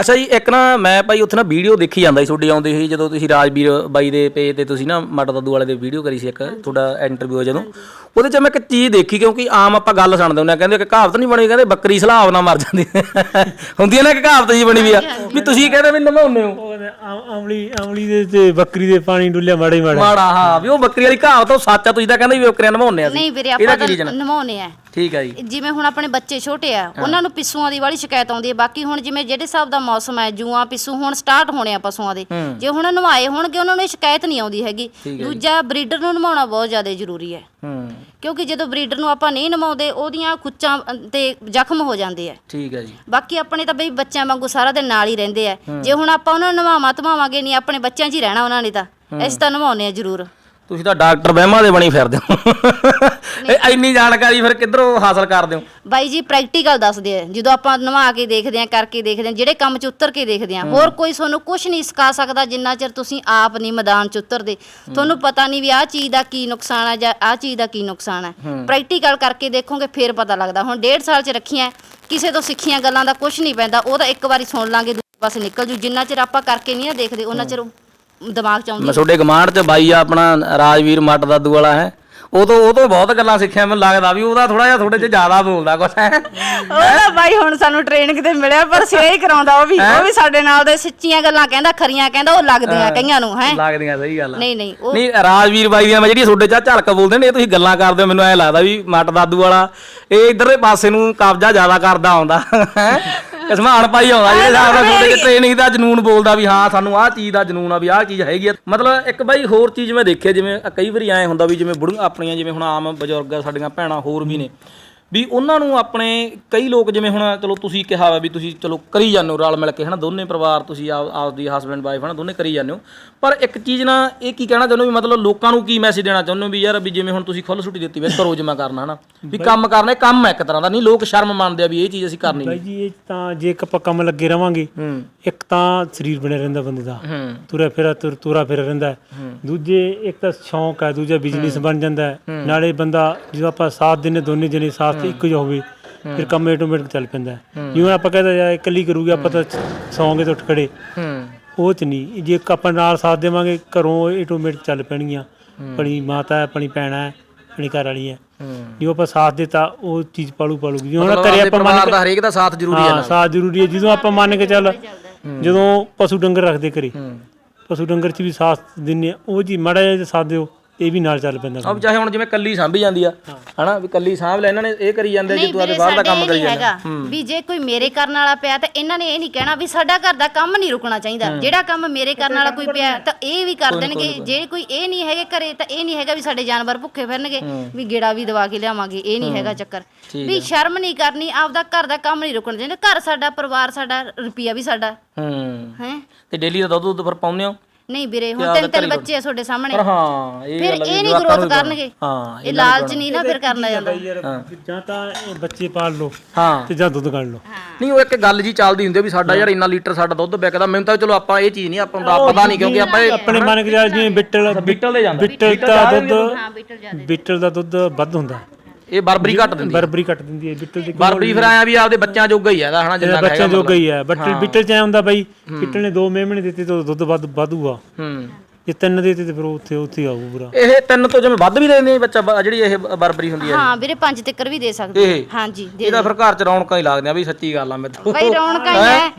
ਅੱਛਾ ਜੀ ਇੱਕ ਨਾ ਮੈਂ ਭਾਈ ਉੱਥੇ ਨਾ ਵੀਡੀਓ ਦੇਖੀ ਜਾਂਦਾ ਸੀ ਤੁਹਾਡੀ ਆਉਂਦੀ ਸੀ ਜਦੋਂ ਤੁਸੀਂ ਰਾਜਵੀਰ ਬਾਈ ਦੇ ਪੇਜ ਤੇ ਤੁਸੀਂ ਨਾ ਮਾਤਾ ਦਾਦੂ ਵਾਲੇ ਦੇ ਵੀਡੀਓ ਕਰੀ ਸੀ ਇੱਕ ਤੁਹਾਡਾ ਇੰਟਰਵਿਊ ਜਦੋਂ। ਉਹਦੇ 'ਚ ਮੈਂ ਇੱਕ ਚੀਜ਼ ਦੇਖੀ ਕਿਉਂਕਿ ਆਮ ਆਪਾਂ ਗੱਲ ਸੁਣਦੇ ਹੁੰਦੇ ਆ ਕਹਿੰਦੇ ਕਿ ਕਹਾਵਤ ਨਹੀਂ ਬਣੀ ਕਹਿੰਦੇ ਬੱਕਰੀ ਸਲਾਬ ਨਾਲ ਮਰ ਜਾਂਦੀ। ਹੁੰਦੀ ਹੈ ਨਾ ਕਿ ਕਹਾਵਤ ਜੀ ਬਣੀ ਵੀ ਆ ਵੀ ਤੁਸੀਂ ਕਹਿੰਦੇ ਵੀ ਨਮਾਉਂਦੇ ਹੋ। ਆਮਲੀ ਆਮਲੀ ਦੇ ਤੇ ਬੱਕਰੀ ਦੇ ਪਾਣੀ ਡੁੱਲਿਆ ਮਾੜਾ ਹੀ ਮਾੜਾ। ਮਾੜਾ ਹਾਂ ਵੀ ਉਹ ਬੱਕਰੀ ਵਾਲੀ ਕਹਾਵਤ ਉਹ ਸੱਚ ਆ ਤੁਸੀਂ ਤਾਂ ਕਹਿੰਦੇ ਵੀ ਬੱਕਰੀਆਂ ਨਮਾਉਂਦੇ ਆ ਨਹੀਂ ਵੀਰੇ ਆਪਾਂ ਤਾਂ ਆ। ਠੀਕ ਆ ਜੀ। ਜਿਵੇਂ ਹੁਣ ਆਪਣੇ ਬੱਚੇ ਛੋਟੇ ਆ ਉਹਨਾਂ ਨੂੰ ਪਿੱਸੂਆਂ ਦੀ ਵਾਲੀ ਸ਼ਿਕਾਇਤ ਆਉਂਦੀ ਹੈ। ਬਾਕੀ ਹੁਣ ਜਿਵੇਂ ਜਿਹੜੇ ਹਿਸਾਬ ਦਾ ਮੌਸਮ ਹੈ ਜੂਆਂ ਪਿੱਸੂ ਹੁਣ ਸਟਾਰਟ ਹੋਣੇ ਆ ਪਸ਼ੂਆਂ ਦੇ। ਜੇ ਹੁਣ ਨਵਾਏ ਹੋਣਗੇ ਉਹਨਾਂ ਨੂੰ ਇਹ ਸ਼ਿਕਾਇਤ ਨਹੀਂ ਆਉਂਦੀ ਹੈਗੀ। ਦੂਜਾ ਬਰੀਡਰ ਨੂੰ ਨਵਾਉਣਾ ਬਹੁਤ ਜ਼ਿਆਦਾ ਜ਼ਰੂਰੀ ਹੈ। ਹੂੰ। ਕਿਉਂਕਿ ਜਦੋਂ ਬਰੀਡਰ ਨੂੰ ਆਪਾਂ ਨਹੀਂ ਨਵਾਉਂਦੇ ਉਹਦੀਆਂ ਖੁੱਚਾਂ ਤੇ ਜ਼ਖਮ ਹੋ ਜਾਂਦੇ ਆ। ਠੀਕ ਆ ਜੀ। ਬਾਕੀ ਆਪਣੇ ਤਾਂ ਬਈ ਬੱਚਿਆਂ ਵਾਂਗੂ ਸਾਰਾ ਦਿਨ ਨਾਲ ਹੀ ਰਹਿੰਦੇ ਆ। ਜੇ ਹੁਣ ਆਪਾਂ ਉਹਨਾਂ ਨੂੰ ਨਵਾਵਾਂ ਧਵਾਵਾਂਗੇ ਨਹੀਂ ਆਪਣੇ ਬੱਚਿਆਂ 'ਚ ਹੀ ਰਹਿਣਾ ਉਹਨਾਂ ਨੇ ਤਾਂ। ਅਸੀਂ ਤਾਂ ਨਵਾਉਨੇ ਆ ਜ਼ਰੂਰ। ਤੁਸੀਂ ਤਾਂ ਡਾਕਟਰ ਵਹਿਮਾਂ ਦੇ ਬਣੀ ਫਿਰਦੇ ਹੋ। ਇਹ ਇੰਨੀ ਜਾਣਕਾਰੀ ਫਿਰ ਕਿੱਧਰੋਂ ਹਾਸਲ ਕਰਦੇ ਹੋ? ਬਾਈ ਜੀ ਪ੍ਰੈਕਟੀਕਲ ਦੱਸਦੇ ਆ। ਜਦੋਂ ਆਪਾਂ ਨਵਾ ਕੇ ਦੇਖਦੇ ਆ ਕਰਕੇ ਦੇਖਦੇ ਆ ਜਿਹੜੇ ਕੰਮ 'ਚ ਉਤਰ ਕੇ ਦੇਖਦੇ ਆ ਹੋਰ ਕੋਈ ਤੁਹਾਨੂੰ ਕੁਝ ਨਹੀਂ ਸਿਖਾ ਸਕਦਾ ਜਿੰਨਾ ਚਿਰ ਤੁਸੀਂ ਆਪ ਨਹੀਂ ਮੈਦਾਨ 'ਚ ਉਤਰਦੇ। ਤੁਹਾਨੂੰ ਪਤਾ ਨਹੀਂ ਵੀ ਆਹ ਚੀਜ਼ ਦਾ ਕੀ ਨੁਕਸਾਨ ਹੈ ਜਾਂ ਆਹ ਚੀਜ਼ ਦਾ ਕੀ ਨੁਕਸਾਨ ਹੈ। ਪ੍ਰੈਕਟੀਕਲ ਕਰਕੇ ਦੇਖੋਗੇ ਫੇਰ ਪਤਾ ਲੱਗਦਾ। ਹੁਣ ਡੇਢ ਸਾਲ 'ਚ ਰੱਖੀਆਂ ਕਿਸੇ ਤੋਂ ਸਿੱਖੀਆਂ ਗੱਲਾਂ ਦਾ ਕੁਝ ਨਹੀਂ ਪੈਂਦਾ। ਉਹ ਤਾਂ ਇੱਕ ਵਾਰੀ ਸੁਣ ਲਾਂਗੇ ਦੂਜੇ ਪਾਸੇ ਨਿਕਲ ਜੂ। ਜਿੰਨਾ ਚਿਰ ਆਪਾਂ ਕਰਕੇ ਨਹੀਂ ਨਾ ਦੇਖਦੇ ਉਹਨਾਂ ਚਿਰ ਦਿਮਾਗ 'ਚ ਆਉਂਦੀ ਮੈਂ ਤੁਹਾਡੇ ਗਮਾਂਡ 'ਚ ਬਾਈ ਆ ਆਪਣਾ ਰਾਜਵੀਰ ਮੱਟ ਦਾਦੂ ਵਾਲਾ ਹੈ। ਉਹ ਤੋਂ ਉਹ ਤੋਂ ਬਹੁਤ ਗੱਲਾਂ ਸਿੱਖਿਆ ਮੈਨੂੰ ਲੱਗਦਾ ਵੀ ਉਹਦਾ ਥੋੜਾ ਜਿਹਾ ਤੁਹਾਡੇ 'ਚ ਜ਼ਿਆਦਾ ਬੋਲਦਾ ਕੁਛ ਹੈ। ਉਹ ਤਾਂ ਬਾਈ ਹੁਣ ਸਾਨੂੰ ਟ੍ਰੇਨਿੰਗ ਤੇ ਮਿਲਿਆ ਪਰ ਸਿਆ ਹੀ ਕਰਾਉਂਦਾ ਉਹ ਵੀ ਉਹ ਵੀ ਸਾਡੇ ਨਾਲ ਦੇ ਸੱਚੀਆਂ ਗੱਲਾਂ ਕਹਿੰਦਾ ਖਰੀਆਂ ਕਹਿੰਦਾ ਉਹ ਲੱਗਦੀਆਂ ਕਈਆਂ ਨੂੰ ਹੈ? ਲੱਗਦੀਆਂ ਸਹੀ ਗੱਲ ਆ। ਨਹੀਂ ਨਹੀਂ ਉਹ ਨਹੀਂ ਰਾਜਵੀਰ ਬਾਈ ਦੀਆਂ ਮੈਂ ਜਿਹੜੀ ਤੁਹਾਡੇ 'ਚ ਝਲਕ ਬੋਲਦੇ ਨੇ ਇਹ ਤੁਸੀਂ ਗੱਲਾਂ ਕਰਦੇ ਹੋ ਮੈਨੂੰ ਐ ਲੱਗਦਾ ਵੀ ਮੱਟ ਦਾਦੂ ਵਾਲਾ ਇਹ ਇਧਰਲੇ ਪਾਸੇ ਨੂੰ ਕਬਜ਼ਾ ਜ਼ਿਆਦਾ ਕਰਦਾ ਆਉਂਦਾ ਹੈ? ਕਸਮਾਨ ਪਾਈ ਆਉਂਦਾ ਜਿਹੜੇ ਹਿਸਾਬ ਨਾਲ ਤੁਹਾਡੇ 'ਚ ਟ੍ਰੇਨਿੰਗ ਦਾ ਜਨੂਨ ਬੋਲਦਾ ਵੀ ਹਾਂ ਸਾਨੂੰ ਆਹ ਚੀਜ਼ ਦਾ ਜਨੂਨ ਆ ਵੀ ਆਹ ਚੀਜ਼ ਹੈਗੀ ਆ। ਮਤਲਬ ਇੱਕ ਬਾਈ ਹੋਰ ਚੀਜ਼ ਮੈਂ ਦੇਖਿਆ ਜਿਵੇਂ ਕਈ ਵਾਰੀ ਐ ਹੁੰਦਾ ਵੀ ਜਿਵੇਂ ਬੁੜੀਆਂ ਆਪਣੀਆਂ ਜਿਵੇਂ ਹੁਣ ਆਮ ਬਜ਼ੁਰਗ ਸਾਡੀਆਂ ਭੈਣਾਂ ਹੋਰ ਵੀ ਨੇ। ਵੀ ਉਹਨਾਂ ਨੂੰ ਆਪਣੇ ਕਈ ਲੋਕ ਜਿਵੇਂ ਹੁਣ ਚਲੋ ਤੁਸੀਂ ਕਿਹਾ ਵਾ ਵੀ ਤੁਸੀਂ ਚਲੋ ਕਰੀ ਜਾਂਦੇ ਹੋ ਰਲ ਮਿਲ ਕੇ ਹਨਾ? ਦੋਨੇ ਪਰਿਵਾਰ ਤੁਸੀਂ ਆਪ ਆਪਦੀ ਹਸਬੰਡ ਵਾਈਫ ਹਨਾ? ਦੋਨੇ ਕਰੀ ਜਾਂਦੇ ਹੋ। ਪਰ ਇੱਕ ਚੀਜ਼ ਨਾ ਇਹ ਕੀ ਕਹਿਣਾ ਚਾਹੁੰਦੇ ਵੀ ਮਤਲਬ ਲੋਕਾਂ ਨੂੰ ਕੀ ਮੈਸੇਜ ਦੇਣਾ ਚਾਹੁੰਦੇ ਹੋ ਵੀ ਯਾਰ ਵੀ ਜਿਵੇਂ ਹੁਣ ਤੁਸੀਂ ਖੁੱਲ੍ਹ ਛੁੱਟੀ ਦਿੱਤੀ ਵੀ ਘਰੋਂ ਜਮਾ ਕਰਨਾ ਹਨਾ? ਵੀ ਕੰਮ ਕਰਨਾ ਇਹ ਕੰਮ ਹੈ ਇੱਕ ਤਰ੍ਹਾਂ ਦਾ ਨਹੀਂ ਲੋਕ ਸ਼ਰਮ ਮੰਨਦੇ ਆ ਵੀ ਇਹ ਚੀਜ਼ ਅਸੀਂ ਕਰਨੀ ਬਾਈ ਨਹੀਂ। ਜੀ ਇਹ ਤਾਂ ਜੇ ਇੱਕ ਆਪਾਂ ਕੰਮ ਲੱਗੇ ਰਵਾਂਗੇ ਇੱਕ ਤਾਂ ਸਰੀਰ ਬਣਿਆ ਰਹਿੰਦਾ ਬੰਦੇ ਦਾ। ਤੁਰਿਆ ਫਿਰਾ ਤੁਰ ਤੁਰਾ ਫਿਰਾ ਰਹਿੰਦਾ। ਦੂਜੇ ਇੱਕ ਤਾਂ ਸ਼ੌਂਕ ਹੈ ਦੂਜਾ ਬਿਜ਼ਨਸ ਬਣ ਜਾਂਦਾ। ਨਾਲੇ ਬੰਦਾ ਜਦੋਂ ਆਪਾਂ ਸਾਥ ਦਿੰਨੇ ਦੋਨੇ ਜਣੇ ਸਾਥ ਤੇ ਇੱਕੋ ਜਿਹਾ ਹੋਵੇ ਫਿਰ ਕੰਮ ਆਟੋਮੈਟਿਕ ਚੱਲ ਪੈਂਦਾ। ਜਿਵੇਂ ਆਪਾਂ ਕਹਿੰਦਾ ਯਾਰ ਇਕੱਲੀ ਕਰੂਗੀ ਆਪਾਂ ਤਾਂ ਸੌਂਗੇ ਤੋਂ ਉੱਠ ਖੜੇ। ਹੂੰ। ਉਹ ਚ ਨਹੀਂ। ਜੇ ਇੱਕ ਆਪਾਂ ਨਾਲ ਸਾਥ ਦੇਵਾਂਗੇ ਘਰੋਂ ਆਟੋਮੈਟਿਕ ਚੱਲ ਪੈਣਗੀਆਂ। ਆਪਣੀ ਮਾਤਾ ਹੈ ਆਪਣੀ ਭੈਣ ਹੈ ਆਪਣੀ ਘਰ ਵਾਲੀ ਹੈ। ਹੂੰ। ਜੇ ਆਪਾਂ ਸਾਥ ਦਿੱਤਾ ਉਹ ਚੀਜ਼ ਪਾਲੂ ਪਾਲੂਗੀ। ਹੁਣ ਆਪਦੇ ਆਪਾਂ ਮੰਨ ਦਾ ਹਰੇਕ ਦਾ ਸਾਥ ਜ਼ਰੂਰੀ ਹੈ ਸਾਥ ਜ਼ਰੂਰੀ ਹੈ। ਜਦੋਂ ਆਪਾਂ ਮੰਨ ਕੇ ਚੱਲ ਜਦੋਂ ਪਸ਼ੂ ਡੰਗਰ ਰੱਖਦੇ ਘਰੇ ਹੂੰ। ਪਸ਼ੂ ਡੰਗਰ ਚ ਵੀ ਸਾਥ ਦਿੰਨੇ ਉਹ ਜੀ ਮਾੜਾ ਜਿਹਾ ਸਾਥ ਦਿਓ। ਇਹ ਵੀ ਨਾਲ ਚੱਲ ਪੈਂਦਾ ਅਬ ਚਾਹੇ ਹੁਣ ਜਿਵੇਂ ਕੱਲੀ ਸਾਂਭੀ ਜਾਂਦੀ ਆ ਹਨਾ ਵੀ ਕੱਲੀ ਸਾਂਭ ਲੈ ਇਹਨਾਂ ਨੇ ਇਹ ਕਰੀ ਜਾਂਦੇ ਜੇ ਨਹੀਂ ਤੂੰ ਵੀਰੇ ਬਾਹਰ ਦਾ ਕੰਮ ਇਹ ਕਰੀ ਜਾਂਦਾ ਹੈਗਾ ਵੀ ਜੇ ਕੋਈ ਮੇਰੇ ਕਰਨ ਵਾਲਾ ਪਿਆ ਤਾਂ ਇਹਨਾਂ ਨੇ ਇਹ ਨਹੀਂ ਕਹਿਣਾ ਵੀ ਸਾਡਾ ਘਰ ਦਾ ਕੰਮ ਨਹੀਂ ਰੁਕਣਾ ਚਾਹੀਦਾ। ਜਿਹੜਾ ਕੰਮ ਮੇਰੇ ਕਰਨ ਵਾਲਾ ਕੋਈ ਪਿਆ ਤਾਂ ਇਹ ਵੀ ਕਰ ਦੇਣਗੇ। ਜੇ ਕੋਈ ਇਹ ਨਹੀਂ ਹੈਗੇ ਘਰੇ ਤਾਂ ਇਹ ਨਹੀਂ ਹੈਗਾ ਵੀ ਸਾਡੇ ਜਾਨਵਰ ਭੁੱਖੇ ਫਿਰਨਗੇ ਵੀ ਗੇੜਾ ਵੀ ਦਵਾ ਕੇ ਲਿਆਵਾਂਗੇ ਇਹ ਨਹੀਂ ਹੈਗਾ ਚੱਕਰ। ਵੀ ਸ਼ਰਮ ਨਹੀਂ ਕਰਨੀ ਆਪਦਾ ਘਰ ਦਾ ਕੰਮ ਨਹੀਂ ਰੁਕਣਾ ਚਾਹੀਦਾ। ਘਰ ਸਾਡਾ ਪਰਿਵਾਰ ਸਾਡਾ ਰੁਪਿਆ ਵੀ ਸਾਡਾ। ਹੂੰ। ਹੈ? ਤੇ ਡੇਲੀ ਦਾ ਦੁੱਧ ਦੁੱਧ ਫਿਰ ਪਾਉਂਦੇ ਹੋ? ਨਹੀਂ ਵੀਰੇ ਹੁਣ ਤਿੰਨ ਤਿੰਨ ਬੱਚੇ ਆ ਤੁਹਾਡੇ ਸਾਹਮਣੇ। ਪਰ ਹਾਂ ਇਹ ਫਿਰ ਇਹ ਨਹੀਂ ਗਰੋਥ ਕਰਨਗੇ। ਹਾਂ ਇਹ ਲਾਲਚ ਨਹੀਂ ਨਾ ਫਿਰ ਕਰਨਾ ਜਾਂਦਾ। ਜਾਂ ਤਾਂ ਇਹ ਬੱਚੇ ਪਾਲ ਲਓ ਹਾਂ। ਤੇ ਜਾਂ ਦੁੱਧ ਕੱਢ ਲਓ। ਨਹੀਂ ਉਹ ਇੱਕ ਗੱਲ ਜੀ ਚੱਲਦੀ ਹੁੰਦੀ ਵੀ ਸਾਡਾ ਯਾਰ ਇੰਨਾ ਲੀਟਰ ਸਾਡਾ ਦੁੱਧ ਵਿਕਦਾ ਮੈਨੂੰ ਤਾਂ ਚਲੋ ਆਪਾਂ ਇਹ ਚੀਜ਼ ਨਹੀਂ ਆਪਾਂ ਨੂੰ ਤਾਂ ਪਤਾ ਨਹੀਂ ਕਿਉਂਕਿ ਆਪਾਂ ਆਪਣੇ ਮਨ ਕੇ ਜਿਵੇਂ ਬਿੱਟਲ ਬਿੱਟਲ ਦੇ ਜਾਂਦਾ। ਬਿੱਟਲ ਦਾ ਦੁੱਧ ਹਾਂ ਬੀਟਲ ਜ਼ਿਆਦਾ। ਬਿੱਟਲ ਦਾ ਦੁੱਧ ਵੱਧ ਹੁੰਦਾ। ਇਹ ਬਰਬਰੀ ਘੱਟ ਦਿੰਦੀ ਆ। ਬਰਬਰੀ ਕੱਟ ਦਿੰਦੀ ਹੈ ਬਿੱਟਲ ਦੀ ਬਰਬਰੀ ਫਿਰ ਆਇਆ ਵੀ ਆਪਦੇ ਬੱਚਿਆਂ ਜੋਗਾ ਹੀ ਆ ਇਹਦਾ ਹਨਾ ਜਿੰਨਾ ਬੱਚਾ ਹੈਗਾ ਜੋ ਗਈ ਹੈ ਬਟ ਬਿੱਟਲ ਚ ਐ ਹੁੰਦਾ ਬਾਈ ਬਿੱਟਲ ਨੇ 2 ਮਹੀਨੇ ਦਿੱਤੇ ਤਾਂ ਦੁੱਧ ਵੱਧ ਵਾਧੂਗਾ ਹੂੰ। ਜੇ ਤਿੰਨ ਦਿੱਤੇ ਤੇ ਫਿਰ ਉੱਥੇ ਉੱਥੇ ਆਊ ਪੂਰਾ। ਇਹ ਤਿੰਨ ਤੋਂ ਜਿਵੇਂ ਵੱਧ ਵੀ ਦੇ ਦਿੰਦੇ ਆ ਬੱਚਾ ਬ- ਜਿਹੜੀ ਇਹ ਬਰਬਰੀ ਹੁੰਦੀ ਆ। ਹਾਂ ਵੀਰੇ ਪੰਜ ਤਿੱਕਰ ਵੀ ਦੇ ਸਕਦੇ ਇਹ? ਹਾਂਜੀ ਦੇ ਇਹਦਾ ਫਿਰ ਘਰ ਚ ਰੌਣਕਾਂ ਹੀ ਲੱਗਦੀਆਂ ਵੀ ਸੱਚੀ ਗੱਲ ਆ ਮੇਰੇ ਤੋਂ। ਬਈ ਰੌਣਕਾਂ ਹੀ ਹੈ?